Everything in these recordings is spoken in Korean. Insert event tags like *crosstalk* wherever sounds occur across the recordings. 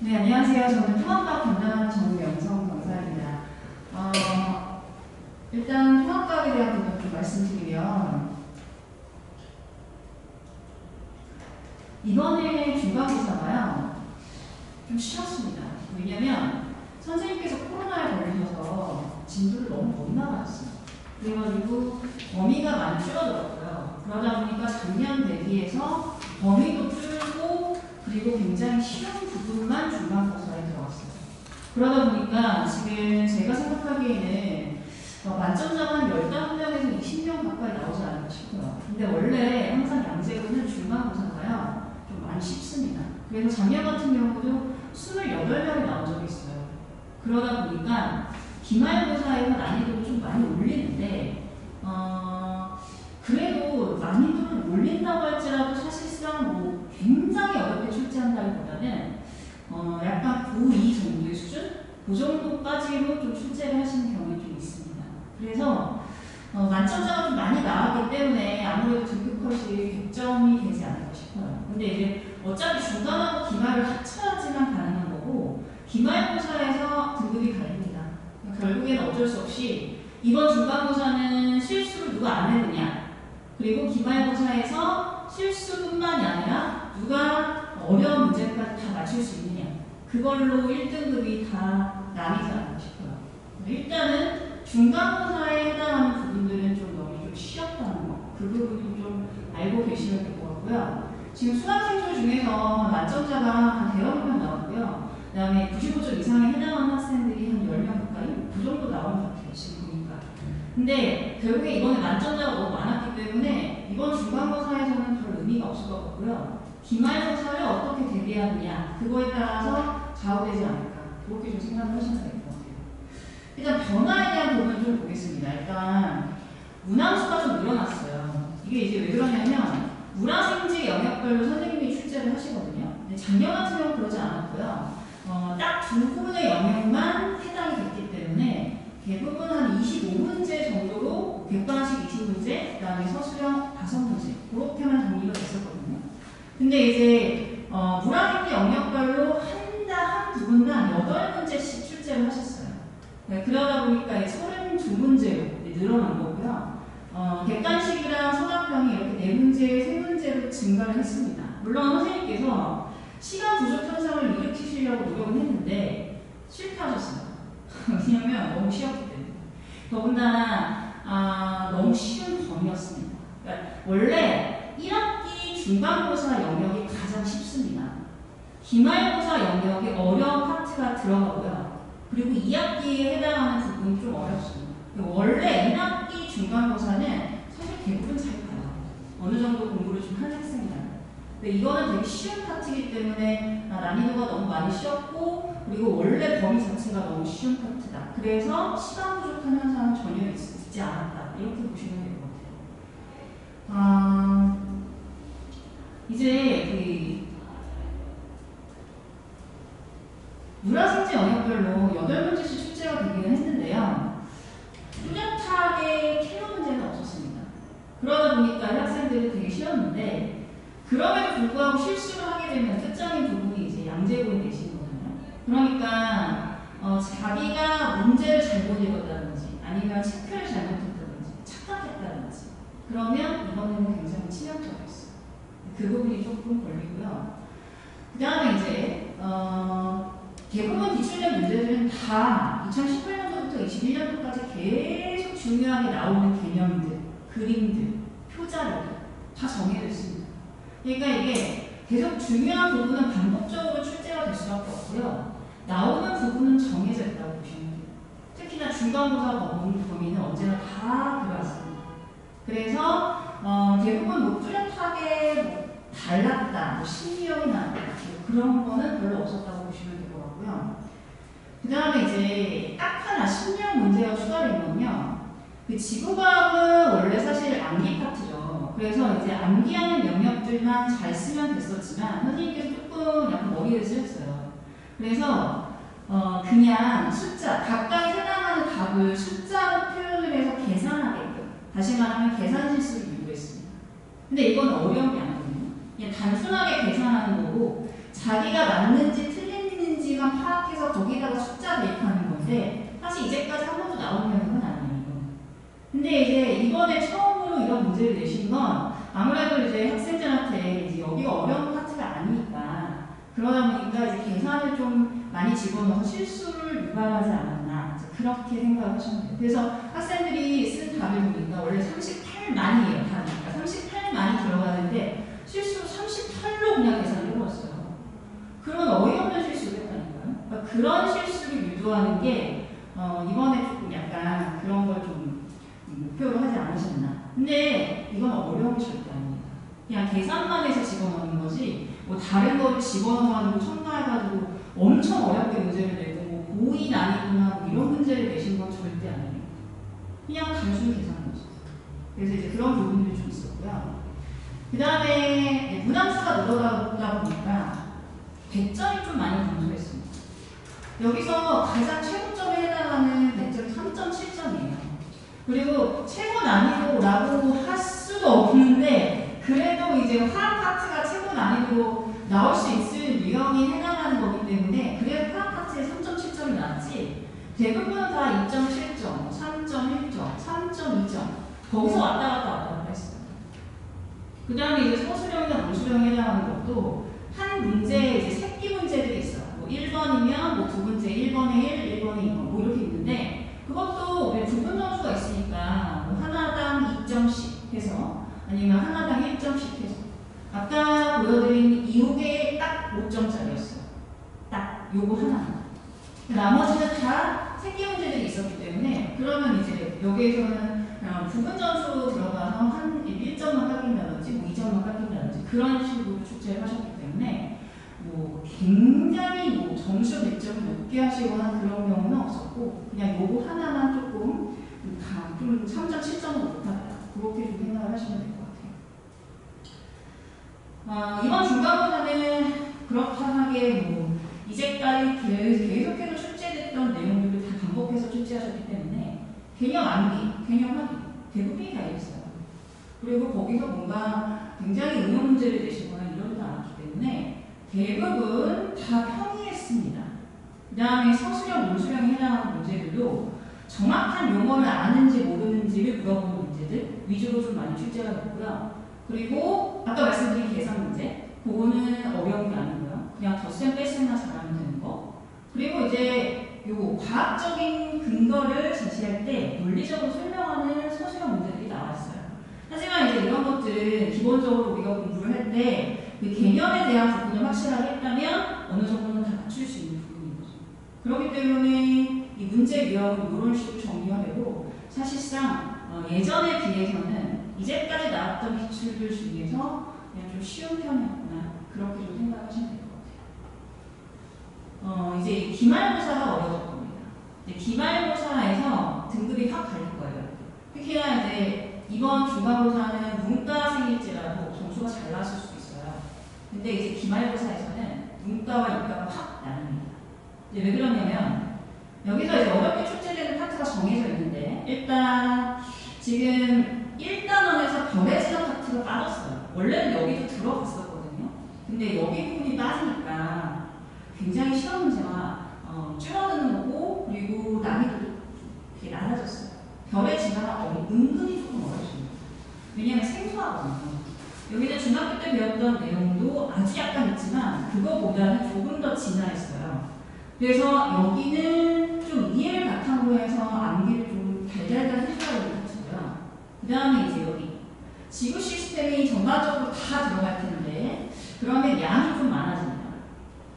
네, 안녕하세요. 저는 통합과학 담당하는 정명성 강사입니다. 어, 일단 통합과학에 대한 부분 좀 말씀드리면 이번에 중간고사가요 좀 쉬웠습니다. 왜냐면 선생님께서 코로나에 걸리셔서 진도를 너무 못 나가셨어요. 그래가지고 범위가 많이 줄어들었고요. 그러다 보니까 작년 대비해서 범위도 그리고 굉장히 쉬운 부분만 중간 고사에 들어갔어요. 그러다 보니까 지금 제가 생각하기에는 어, 만점자가 한 15명에서 20명 가까이 나오지 않을까 싶어요. 근데 원래 항상 양재구는 중간고사가요. 좀 많이 쉽습니다. 그래서 작년 같은 경우도 28명이 나온 적이 있어요. 그러다 보니까 기말고사에서 난이도를 좀 많이 올리는데 어, 그래도 난이도를 올린다고 할지라도 사실상 뭐 굉장히 어렵게 출제한다기보다는 어, 약간 고2 정도의 수준? 그 정도까지로 좀 출제를 하시는 경우가 좀 있습니다. 그래서 어, 만점자가 좀 많이 나왔기 때문에 아무래도 등급 컷이 100점이 되지 않을까 싶어요. 근데 이제 어차피 중간하고 기말을 합쳐야지만 가능한 거고 기말고사에서 등급이 갈립니다. 결국에는 어쩔 수 없이 이번 중간고사는 실수를 누가 안 했느냐 그리고 기말고사에서 실수뿐만이 아니라 누가 어려운 문제 다 맞출 수 있느냐 그걸로 1등급이 다 나뉘지 않을까 싶어요. 일단은 중간고사에 해당하는 부분들은 좀 너무 좀 쉬웠다는 거. 그 부분도 좀 알고 계시면 될 것 같고요. 지금 수학생들 중에서 만점자가 한 대여섯 명 나왔고요. 그 다음에 95점 이상에 해당하는 학생들이 한 10명 가까이? 그 정도 나온 것 같아요, 지금 보니까. 근데 결국에 이번에 만점자가 너무 많았기 때문에 이번 중간고사에서는 별 의미가 없을 것 같고요. 기말고사를 어떻게 대비하느냐, 그거에 따라서 좌우되지 않을까. 그렇게 좀 생각을 하시면 될 것 같아요. 일단 변화에 대한 부분을 좀 보겠습니다. 일단 문항수가 좀 늘어났어요. 이게 이제 왜 그러냐면 문화생지 영역별로 선생님이 출제를 하시거든요. 근데 작년 같은 경우 그러지 않았고요. 어, 딱두 분의 영역만 해당이 됐기 때문에 대부분 한 25문제 정도로 객관식 20문제, 그 다음에 서술형 5문제 그렇게만 정리가 됐었거든요. 근데 이제 어, 문화생지 영역별로 한다 한 부분당 8문제씩 출제를 하셨어요. 네, 그러다 보니까 32문제로 늘어난 거고요. 어, 객관식이랑 서답형이 이렇게 네 문제, 세 문제로 증가를 했습니다. 물론 선생님께서 시간 부족 현상을 일으키시려고 노력은 했는데 실패하셨어요. *laughs* 왜냐면 너무 쉬웠기 때문에. 더군다나 아, 너무 쉬운 범위였습니다. 그러니까 원래 1학 기 중간고사 영역이 가장 쉽습니다. 기말고사 영역에 어려운 파트가 들어가고요. 그리고 2학기에 해당하는 부분이 좀 어렵습니다. 원래 1학기 중간고사는 사실 대부분 잘 가요. 어느 정도 공부를 좀 한 학생이라면. 근데 이거는 되게 쉬운 파트이기 때문에 아, 난이도가 너무 많이 쉬웠고 그리고 원래 범위 자체가 너무 쉬운 파트다. 그래서 시간 부족한 현상은 전혀 있, 있지 않았다. 이렇게 보시면 될 것 같아요. 아, 이제 그 문화생지 영역별로 8문제씩 출제가 되기는 했는데요. 뚜렷하게 킬러 문제는 없었습니다. 그러다 보니까 학생들이 되게 쉬웠는데 그럼에도 불구하고 실수를 하게 되면 끝장인 부분이 이제 양재고에 계신 거잖아요. 그러니까 어, 자기가 문제를 잘못 읽었다든지 아니면 체크를 잘못했다든지 착각했다든지 그러면 이번에는 굉장히 치명적이었어요. 그 부분이 조금 걸리고요. 그 다음에 이제 어, 대부분 기출력 문제들은 다 2018년도부터 21년도까지 계속 중요하게 나오는 개념들, 그림들, 표자료들 다 정해져 있습니다. 그러니까 이게 계속 중요한 부분은 반복적으로 출제가 될 수밖에 없고요. 나오는 부분은 정해져 있다고 보시면 돼요. 특히나 중간고사 범위는 언제나 다 들어왔습니다. 그래서 어, 대부분 뭐 뚜렷하게 뭐 달랐다, 뭐 신기형이 나왔다 뭐 그런 거는 별로 없었다고 보시면 될것 같고요. 그 다음에 이제 딱 하나 신기형 문제가 추가된 건요. 그 지구과학은 원래 사실 암기 파트죠. 그래서 이제 암기하는 영역들만 잘 쓰면 됐었지만 선생님께서 조금 약간 머리를 쓰셨어요. 그래서 어 그냥 숫자 각각에 해당하는 값을 숫자로 표현을 해서 계산하게끔 다시 말하면 계산 실수를 유도했습니다. 근데 이건 어려운 게 아니거든요. 그냥 단순하게 계산하는 거고 자기가 맞는지 틀린지 파트에서 거기다가 숫자 대입하는 건데 사실 이제까지 한 번도 나온 내용은 아니에요. 근데 이제 이번에 처음으로 이런 문제를 내신 건 아무래도 이제 학생들한테 이제 여기가 어려운 파트가 아니니까 그러다 보니까 이제 계산을 좀 많이 집어넣어서 실수를 유발하지 않았나 그렇게 돼요. 그래서 학생들이 쓴 답을 보니까 원래 38만이에요. 38로 그냥 계산을 해버렸어요. 그런 어이없는 실수를 했다니까요. 그러니까 그런 실수를 유도하는 게 어, 이번에 조금 약간 그런 걸 좀 목표로 하지 않으셨나. 근데 이건 어려운 게 절대 아닙니다. 그냥 계산만 해서 집어넣는 거지 뭐 다른 거를 집어넣어가지고 첨가해가지고 엄청 어렵게 문제를 내고 뭐 고의 난이도나 뭐 이런 문제를 내신 건 절대 아니에요. 그냥 단순 계산인 거죠. 그래서 이제 그런 부분들이 좀 있었고요. 그 다음에 문항수가 늘어나다 보니까 100점이 좀 많이 감소했습니다. 여기서 가장 최고점에 해당하는 100점이 3.7점이에요. 그리고 최고 난이도라고 할 수도 없는데 그래도 이제 화학 파트가 최고 난이도로 나올 수 있을 유형이 해당하는 거기 때문에 그래도 화학 파트에 3.7점이 나왔지 대부분 다 2.7점, 3.1점, 3.2점 거기서 왔다 갔다 왔다. 그 다음에 이제 소수령이나 무수령에 해당하는 것도 한 문제에 이제 새끼 문제들이 있어요. 뭐 1번이면 뭐 두 문제 1번에 1, 1번에 2번 뭐 이렇게 있는데 그것도 왜 부분 점수가 있으니까 뭐 하나당 2점씩 해서 아니면 하나당 1점씩 해서 아까 보여드린 이후에 딱 5점짜리였어요. 딱 요거 하나. 나머지는 다 새끼 문제들이 있었기 때문에 그러면 이제 여기에서는 그냥 부분 점수로 들어가서 한 1점만 깎인다든지 뭐 2점만 깎인다든지 그런 식으로 출제를 하셨기 때문에 뭐 굉장히 뭐 점수 100점을 높게 하시거나 그런 경우는 없었고 그냥 요거 하나만 조금 다좀 3.7점은 높았다 그렇게 좀 생각을 하시면 될 것 같아요. 아, 이번 중간고사는 그렇다하게 뭐 이제까지 계- 계속해서 출제됐던 내용들을 다 반복해서 출제하셨기 때문에 개념 암기, 개념 확인 대부분이 다 있어요. 그리고 거기서 뭔가 굉장히 응용 문제를 내시거나 이러지도 않았기 때문에 대부분 다 평이했습니다. 그 다음에 서술형, 문술형에 해당하는 문제들도 정확한 용어를 아는지 모르는지를 물어보는 문제들 위주로 좀 많이 출제가 됐고요. 그리고 아까 말씀드린 계산 문제, 그거는 어려운 게 아니고요. 그냥 덧셈 뺄셈만 잘하면 되는 거. 그리고 이제 요 과학적인 근거를 제시할 때 논리적으로 설명하는 서술형 문제들이 나왔어요. 하지만 이제 이런 것들은 기본적으로 우리가 공부를 할 때 그 개념에 대한 부분을 확실하게 했다면 어느 정도는 다 맞출 수 있는 부분인 거죠. 그렇기 때문에 이 문제 유형은 이런 식으로 정리가 되고 사실상 어, 예전에 비해서는 이제까지 나왔던 기출들 중에서 그냥 좀 쉬운 편이었구나 그렇게 좀 생각하시면 될 것 같아요. 어, 이제 기말고사가 어려울 겁니다. 기말고사에서 등급이 확 갈릴 거예요. 특히나 이제 이번 중간고사는 문과생일지라도 점수가 잘 나왔을 수도 있어요. 근데 이제 기말고사에서는 문과와 이과가 확 나뉩니다. 이제 왜 그러냐면 여기서 이제 어렵게 출제되는 파트가 정해져 있는데 일단 지금 1단원에서 별의 지정 파트가 빠졌어요. 원래는 여기도 들어갔었거든요. 근데 여기 부분이 빠지니까 굉장히 시험 문제가 어, 줄어드는 거고 그리고 난이도도 되게 낮아졌어요. 별의 어, 은근히 조금 어렵습니다. 왜냐하면 생소하거든요. 여기는 중학교 때 배웠던 내용도 아주 약간 있지만 그거보다는 조금 더 진화했어요. 그래서 여기는 좀 이해를 바탕으로 해서 암기를 좀 달달달 해줘야 거고요. 그 다음에 이제 여기 지구 시스템이 전반적으로 다 들어갈 텐데 그러면 양이 좀 많아집니다.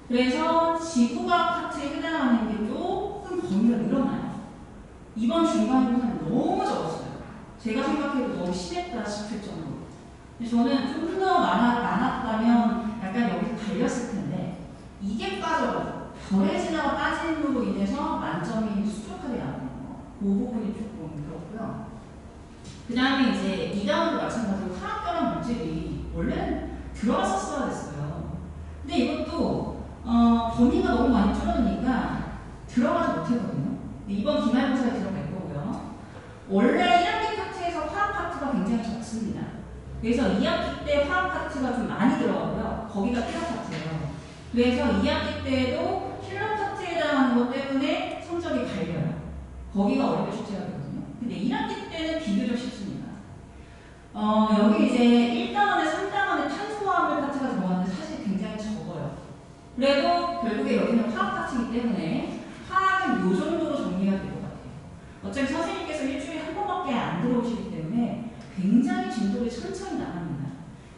그래서 지구과학 파트에 해당하는 게 조금 범위가 늘어나요. 이번 중간고사는 너무 적었어요. 제가 생각해도 너무 심했다 싶을 정도로. 저는 좀 더 많았다면 약간 여기서 갈렸을 텐데 이게 빠져가지고 별의 진화가 빠짐으로 인해서 만점이 수족하게 나오는 거. 그 부분이 조금 그렇고요. 그 다음에 이제 2단원도 마찬가지로 화학결합 물질이 원래는 들어갔었어야 됐어요. 근데 이것도 어, 범위가 너무 많이 줄어드니까 들어가지 못했거든요. 이번 기말고사에 들어갈 거고요. 원래 1학기 파트에서 화학 파트가 굉장히 적습니다. 그래서 2학기 때 화학 파트가 좀 많이 들어가고요. 거기가 필요 파트예요. 그래서 2학기 때도 필러 파트에 해당하는 하는 것 때문에 성적이 갈려요. 거기가 어렵게 출제가 되거든요. 근데 1학기 때는 비교적 쉽습니다. 어, 여기 이제 1단원에 3단원에 탄소화합물 파트가 들어가는데 사실 굉장히 적어요. 그래도 결국에 여기는 화학 파트이기 때문에 화학은 이 정도로 정리가 될 것 같아요. 어차피 선생님께서 일주일에 한 번밖에 안 들어오시기 때문에 굉장히 진도를 천천히 나갑니다.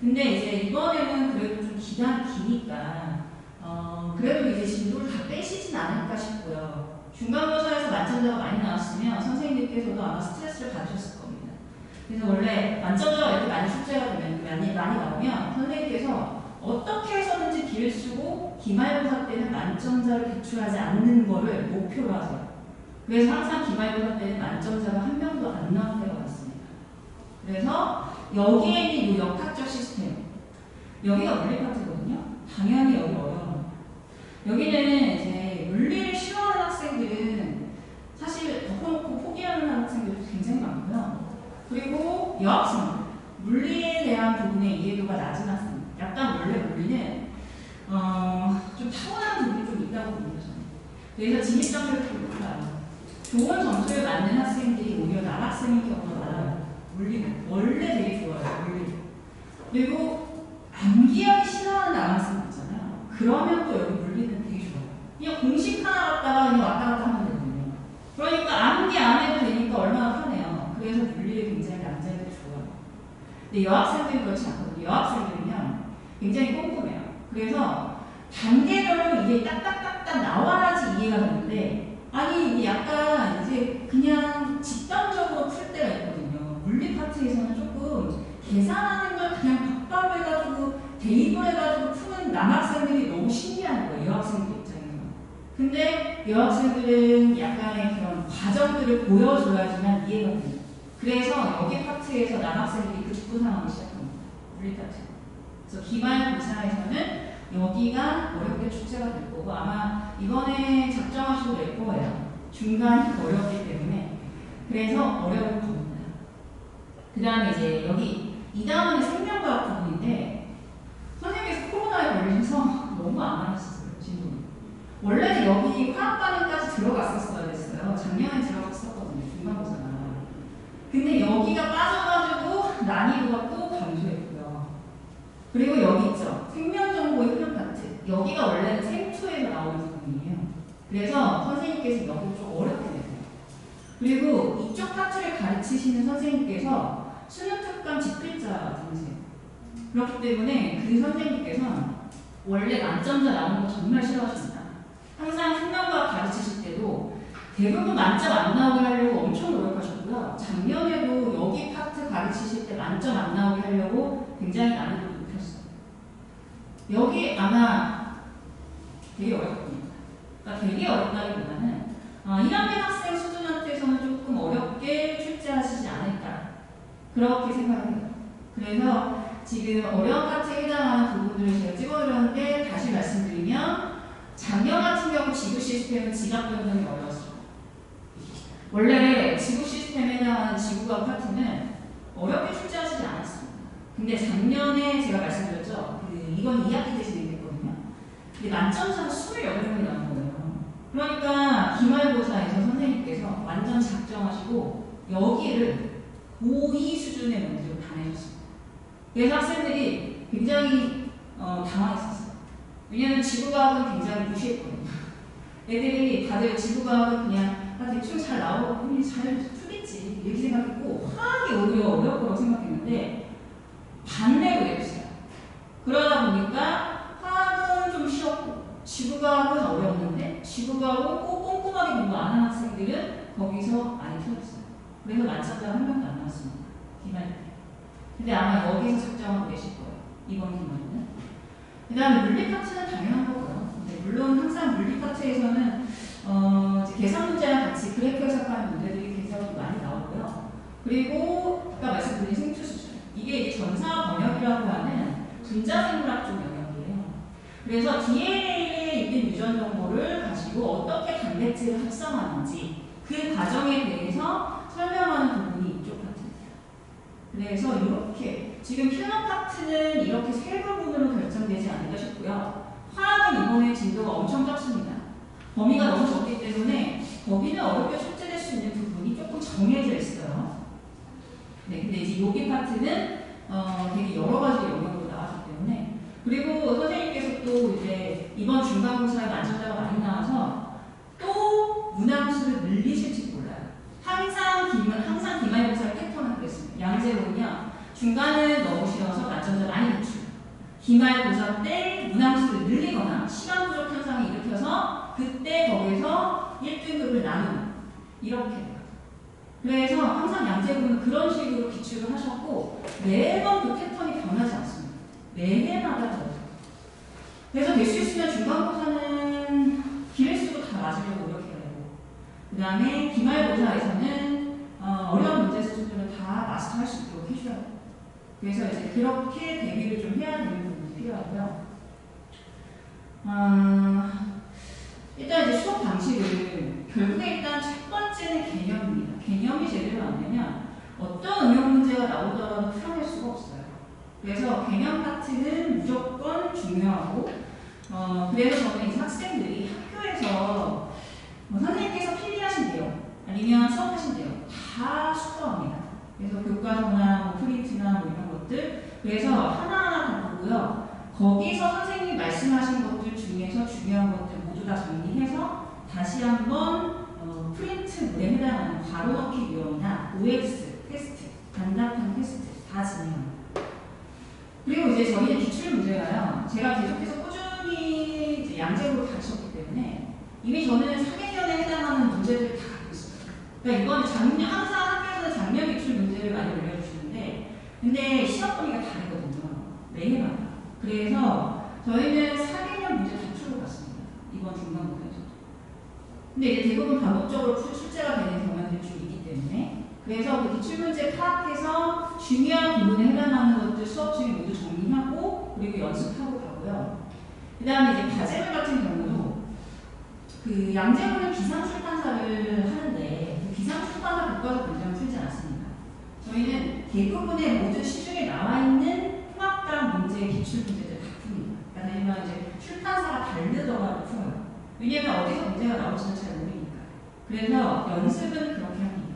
근데 이제 이번에는 그래도 좀 기간이 기니까 어, 그래도 이제 진도를 다 빼시진 않을까 싶고요. 중간고사에서 만점자가 많이 나왔으면 선생님께서도 아마 스트레스를 받으셨을 겁니다. 그래서 원래 만점자가 이렇게 많이 숙제가 되면 많이, 많이 나오면 선생님께서 어떻게 해서든지 기를 쓰고 기말고사 때는 만점자를 배출하지 않는 거를 목표로 하세요. 그래서 항상 기말고사 때는 만점자가 한 명도 안 나올 때가 많습니다. 그래서 여기에 있는 이 역학적 시스템 여기가 물리 파트거든요. 당연히 여기 어려워요. 여기는 이제 물리를 싫어하는 학생들은 사실 덮어놓고 포기하는 학생들도 굉장히 많고요. 그리고 여학생 물리에 대한 부분의 이해도가 낮은 학생. 약간 원래 물리는 어, 좀 타고난 부분이 좀 있다고 봅니다. 그래서 진입 점수를 좀 높아요. 좋은 점수를 맞는 학생들이 오히려 남학생인 경우가 물리는 원래 되게 좋아요. 물리. 그리고 암기하기 싫어하는 남학생 있잖아요. 그러면 또 여기 물리는 되게 좋아요. 그냥 공식 하나 갖다가 그냥 왔다 갔다 하면 되거든요. 그러니까 암기 안 해도 되니까 얼마나 편해요. 그래서 물리를 굉장히 남자애들이 좋아요. 근데 여학생들은 그렇지 않거든요. 여학생들은요 굉장히 꼼꼼해요. 그래서 단계별로 이게 딱딱딱딱 나와야지 이해가 되는데 아니 약간 이제 그냥 있거든요. 물리 파트에서는 조금 계산하는 걸 그냥 바로 해가지고 대입을 해가지고 푸는 남학생들이 너무 신기한 거예요. 여학생들 입장에서. 근데 여학생들은 약간의 그런 과정들을 보여줘야지만 이해가 돼요. 그래서 여기 파트에서 남학생들이 급부 상황을 시작합니다. 물리 파트. 그래서 기말고사에서는 여기가 어렵게 출제가 될 거고 아마 이번에 작정하시고 낼 거예요. 중간이 어렵기 때문에 그래서 겁니다. 그 다음에 이제 여기 이 다음은 생명과학 부분인데 선생님께서 코로나에 걸리셔서 너무 안 하셨어요. 진도는. 원래는 여기 화학반응까지 들어갔었어야 됐어요. 작년에 들어갔었거든요. 중간고사가. 근데 여기가 빠져가지고 난이도가 또 감소했고요. 그리고 여기 있죠. 생명정보의 흐름 파트. 여기가 원래는 생초에서 나오는 부분이에요. 그래서 선생님께서 여기를 좀 어렵게 내세요. 그리고 이쪽 파트를 가르치시는 선생님께서 수능 특강 집필자 분이세요. 그렇기 때문에 그 선생님께서는 원래 만점자 나오는 거 정말 싫어하십니다. 항상 생명과학 가르치실 때도 대부분 만점 안 나오게 하려고 엄청 노력하셨고요. 작년에도 여기 파트 가르치실 때 만점 안 나오게 하려고 굉장히 난이도를 높였어요. 여기 아마 되게 어렵을 겁니다. 그러니까 되게 어렵다기보다는 어, 1학년 학생 수준한테서는 조금 어렵게 출제하시지 않을까 그렇게 생각해요. 그래서 지금 어려운 파트에 해당하는 부분들을 제가 찍어드렸는데 다시 말씀드리면 작년 같은 경우 지구 시스템은 지각 변동이 어려웠어요. 원래 지구 시스템에 해당하는 지구과 파트는 어렵게 출제하시지 않았습니다. 근데 작년에 제가 말씀드렸죠. 그 이건 2학기 때 진행됐거든요. 근데 만점자가 28명이 나온 거예요. 그러니까 기말고사에서 선생님께서 완전 작정하시고 여기를 고2 수준의 문제로 다 내셨습니다. 그래서 학생들이 굉장히 어, 당황했었어요. 왜냐하면 지구과학은 굉장히 무시했거든요. 애들이 다들 지구과학은 그냥 아, 대충 잘 나오고 잘 풀겠지 이렇게 생각했고 화학이 오히려 어려울 거라고 생각했는데 반대로 내렸어요. 그러다 보니까 화학은 좀 쉬웠고 지구과학은 어려웠는데 지구과학은 꼭 꼼꼼하게 공부 안 하는 학생들은 거기서 많이 틀렸어요. 그래서 만점자가 한명 나왔습니다. 기말 때. 근데 아마 여기서 측정하고 계실 거예요. 이번 기말은. 그 다음에 물리 파트는 당연한 거고요. 근데 물론 항상 물리 파트에서는 어, 계산 문제랑 같이 그래프 해석하는 문제들이 계산이 많이 나오고요. 그리고 아까 말씀드린 생투 수준. 이게 전사 번역이라고 하는 분자생물학 쪽 영역이에요. 그래서 DNA에 있는 유전 정보를 가지고 어떻게 단백질을 합성하는지 그 과정에 대해서 설명하는 부분이. 그래서 이렇게 지금 필러 파트는 이렇게 세 부분으로 결정되지 않을까 싶고요. 화학은 이번에 진도가 엄청 적습니다. 범위가 너무 적기 때문에 거기는 어렵게 출제될 수 있는 부분이 조금 정해져 있어요. 네, 근데 이제 여기 파트는 어, 되게 여러 가지 영역으로 나왔기 때문에 그리고 선생님께서 또 이제 이번 중간고사에 만점자가 많이 나와서 또 문항수를 늘리실지 몰라요. 항상 기말 항상 기말고사 패턴은 그랬습니다. 양재론이요. 중간을 너무 쉬어서 만점자 많이 놓치고 기말 고사 때 문항수를 늘리거나 시간 부족 현상을 일으켜서 그때 거기서 1등급을 나누는 이렇게. 그래서 항상 양재군은 그런 식으로 기출을 하셨고 매번 그 패턴이 변하지 않습니다. 매해마다 달라요. 그래서 될 수 있으면 중간고사는 기회 수도 다 맞으려고 노력해야 되고 그 다음에 기말고사에서는 어, 어려운 문제 수준들은 다 마스터할 수 있도록 해줘야 돼요. 그래서 이제 그렇게 대비를 좀 해야 되는 부분이 필요하고요. 어, 일단 이제 수업 방식은 결국에 일단 첫 번째는 개념입니다. 개념이 제대로 안 되면 어떤 응용 문제가 나오더라도 풀어낼 수가 없어요. 그래서 개념 파트는 무조건 중요하고 어, 그래서 저는 이제 학생들이 학교에서 뭐 선생님께서 필기하신대요. 아니면 수업하신대요. 다 숙고합니다. 그래서 교과서나 뭐 프린트나 뭐 이런 것들 그래서 하나하나 다 보고요. 거기서 선생님이 말씀하신 것들 중에서 중요한 것들 모두 다 정리해서 다시 한번 어, 프린트 물에 해당하는 바로 넣기 유형이나 OX 테스트, 단답형 테스트 다 진행합니다. 그리고 이제 저희는 기출 문제가요. 제가 계속해서 꾸준히 양재로 가르쳤기 때문에 이미 저는 3개년에 해당하는 문제들을 다 갖고 있어요. 그러니까 이거는 작년, 항상 학교에서 작년 기출 문제를 많이 올려주시는데 근데 시험 범위가 다르거든요. 매해마다. 그래서 저희는 4개년 문제 다 풀어봤습니다. 이번 중간고사에서. 근데 이제 대부분 반복적으로 출- 출제가 되는 경향들이 좀 있기 때문에 그래서 그 기출문제 파악해서 중요한 부분에 해당하는 것들 수업 중에 모두 정리하고 그리고 연습하고 가고요. 그 다음에 이제 과제물 같은 경우도 그 양재문은 비상출판사를 하는데 그 비상출판사 교과서 문제는 풀지 않습니다. 저희는 대부분의 모든 시중에 나와 있는 통합당 문제 기출 문제들 다 풉니다. 그러니까 이제 출판사가 다르더라도 풀어요. 왜냐면 어디서 문제가 나올지는 잘 모르니까. 그래서 연습은 그렇게 합니다.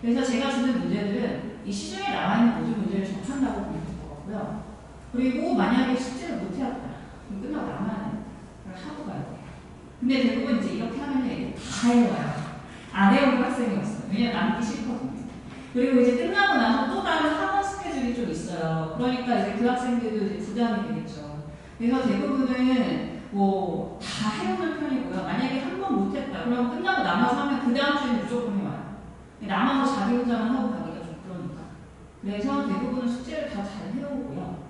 그래서 제가 주는 문제들은 이 시중에 나와 있는 모든 문제를 접한다고 보면 될것 같고요. 그리고 만약에 숙제를 못 해왔다. 그럼 끝나고 그걸 하고 가야 돼요. 근데 대부분 이제 이렇게 하면 애들이 다 해와요. 안 해오는 학생이 없어요. 왜냐면 남기 싫거든요. 그리고 이제 끝나고 나서 또 다른 학원 스케줄이 좀 있어요. 그러니까 이제 그 학생들도 이제 부담이 되겠죠. 그래서 대부분은 뭐 다 해오는 편이고요. 만약에 한 번 못했다. 그럼 끝나고 남아서 하면 그 다음 주에는 무조건 해와요. 남아서 자기 혼자만 하고 가기가 좀 그러니까. 그래서 대부분은 숙제를 다 잘 해오고요.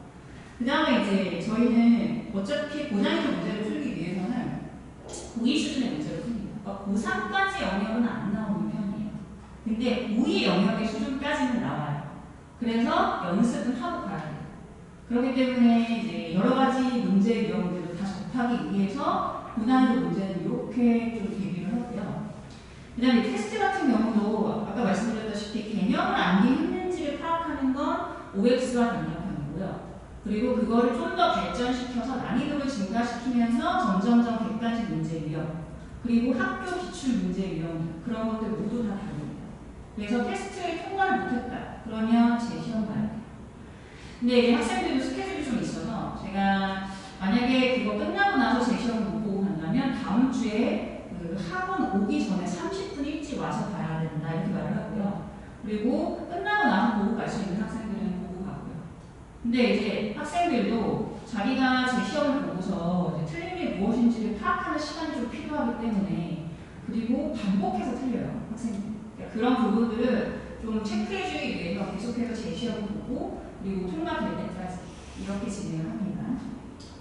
그 다음에 이제 저희는 어차피 고난이도 문제를 풀기 위해서는 고2 수준의 문제를 풉니다. 그러니까 고3까지 영역은 안 나오는 편이에요. 근데 고2 영역의 수준까지는 나와요. 그래서 연습은 하고 가야 돼요. 그렇기 때문에 이제 여러 가지 문제 유형들을 다 접하기 위해서 고난이도 문제는 이렇게 좀 대비를 하고요. 그 다음에 테스트 같은 경우도 아까 말씀드렸다시피 개념을 암기했는지를 파악하는 건 OX와 단답형이고요. 그리고 그거를 좀 더 발전시켜서 난이도를 증가시키면서 점점점 객관식 문제 유형 그리고 학교 기출 문제 유형 그런 것들 모두 다 다릅니다. 그래서 테스트를 통과를 못했다. 그러면 재시험 가야 돼요. 근데 학생들도 스케줄이 좀 있어서 제가 만약에 그거 끝나고 나서 재시험 못 보고 간다면 다음 주에 그 학원 오기 전에 30분 일찍 와서 봐야 된다 이렇게 말을 하고요. 그리고 끝나고 나서 보고 갈 수 있는 학생들은 보고 가고요. 근데 이제 학생들도 자기가 제 시험을 보고서 틀린 게 무엇인지를 파악하는 시간이 좀 필요하기 때문에 그리고 반복해서 틀려요 학생들. 그러니까 그런 부분들을 좀 체크해주기 위해서 계속해서 제 시험을 보고 그리고 통과될 때까지 이렇게 진행을 합니다.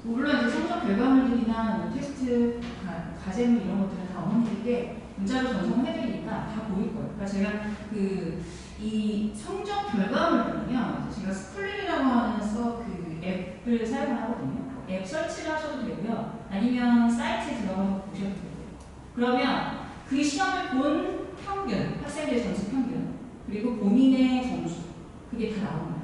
뭐 물론 이제 성적 결과물들이나 뭐 테스트 가- 과제물 이런 것들은 다 어머니들께 문자로 전송해드리니까 다 보일 거예요. 그러니까 제가 그 이 성적 결과물은요, 제가 스쿨링이라고 하는 서그 앱을 사용하거든요. 앱 설치를 하셔도 되고요. 아니면 사이트에 들어가서 보셔도 되고요. 그러면 그 시험을 본 평균, 학생들의 점수 평균, 그리고 본인의 점수, 그게 다 나옵니다.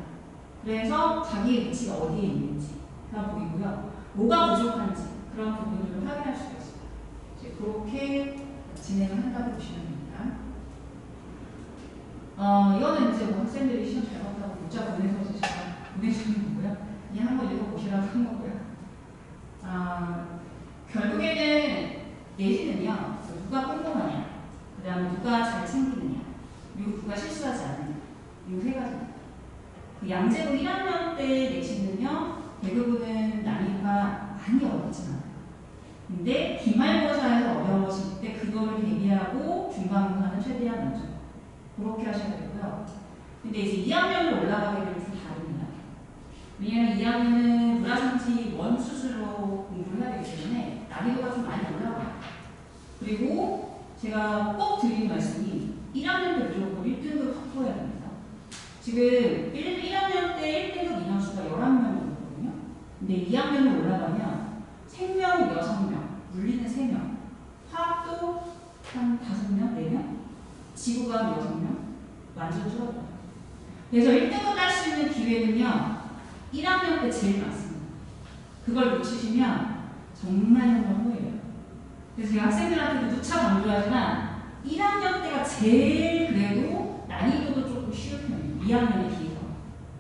그래서 자기의 위치가 어디에 있는지 다 보이고요. 뭐가 부족한지 그런 부분들을 확인할 수가 있습니다. 그렇게 진행을 한다고 보시면 됩니다. 어, 이거는 이제 뭐 학생들이 시험 잘 봤다고 문자 보내서 제가 보내주는 거고요. 그냥 한번 읽어보시라고 한 거고요. 아, 결국에는 내지는요, 누가 꼼꼼하냐, 그 다음에 누가 잘 챙기느냐, 그리고 누가 실수하지 않느냐, 이 세 가지입니다. 그 양재고 1학년 때 내신은요, 대부분은 난이도가 많이 어렵진 않아요. 근데 기말고사에서 어려워질 때 그거를 대비하고 중간고사는 최대한 먼저 그렇게 하셔야 되고요. 근데 이제 2학년으로 올라가게 되면 좀 다릅니다. 왜냐면 2학년은 문화상지 원 수술로 공부를 해야 되기 때문에 난이도가 좀 많이 올라가요. 그리고 제가 꼭 드리는 말씀이 1학년 때 무조건 1등급 확보해야 됩니다. 지금 1, 1학년 때 1등급 인원수가 11명이거든요. 근데 2학년으로 올라가면 생명 6명, 물리는 3명, 화학도 한 5명, 4명, 지구과학 6명, 완전 줄어들어요. 그래서 1등급 딸 수 있는 기회는요, 1학년 때 제일 많습니다. 그걸 놓치시면 정말 정말 후회해요. 그래서 제가 학생들한테도 누차 강조하지만 1학년 때가 제일 그래도 난이도도 조금 쉬운 편이에요. 2학년에 비해서.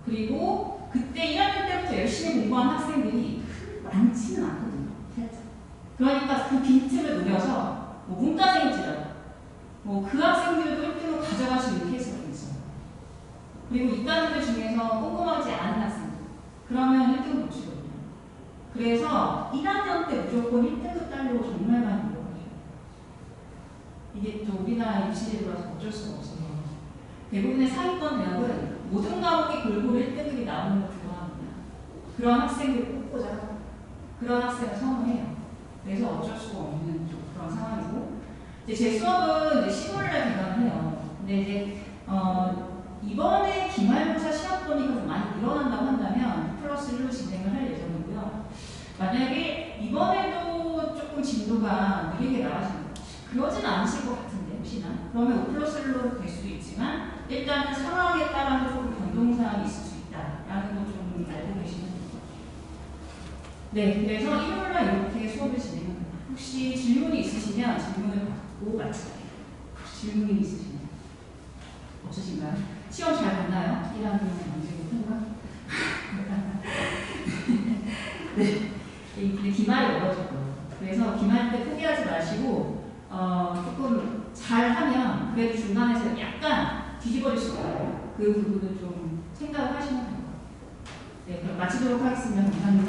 그리고 그때 1학년 때부터 열심히 공부한 학생들이 많지는 않거든요. 그러니까 그 빈틈을 노려서 뭐 문과생일지라도 뭐그 학생들도 1등을 가져갈 수 있는 케이스가 좀 있어요. 그리고 이과생들 중에서 꼼꼼하지 않은 학생들 그러면 1등 못 치거든요. 그래서 1학년 때 무조건 1등급 따려고 정말 많이 노력하셔요. 이게 또 우리나라 입시제도라서 어쩔 수가 없어요. 대부분의 상위권 대학은 모든 과목이 골고루 1등급이 나오는 걸 좋아합니다. 그런 학생들 꼭 꽂아서 그런 학생을 선호해요. 그래서 어쩔 수가 없는 좀 그런 상황이고 이제 제 수업은 이제 10월날 개강을 해요. 근데 이제 어, 이번에 기말고사 시험 좀 많이 늘어난다고 한다면 플러스 1로 진행을 할 예정이고요. 만약에 이번에도 조금 진도가 느리게 나가시는 그러진 않으실 것 같은데 혹시나 그러면 5 플러스 1로 될 수도 있지만 일단은 상황에 따라서 조금 변동사항이 있을 수 있다라는 거 좀 알고 계시면 될 것 같아요. 네, 그래서 일요일날 이렇게 수업을 진행합니다. 혹시 질문이 있으시면 질문을 받고. 혹시 질문이 있으시면? 시험 잘 봤나요? 1학년 언제부터인가? *laughs* 네, 근데 기말이 어려워졌고요. 그래서 기말 때 포기하지 마시고 어, 조금 잘하면 그래도 중간에서 약간 뒤집어질 수 있어요. 그 부분을 좀 생각을 하시면 됩니다. 네, 그럼 마치도록 하겠습니다. 감사합니다.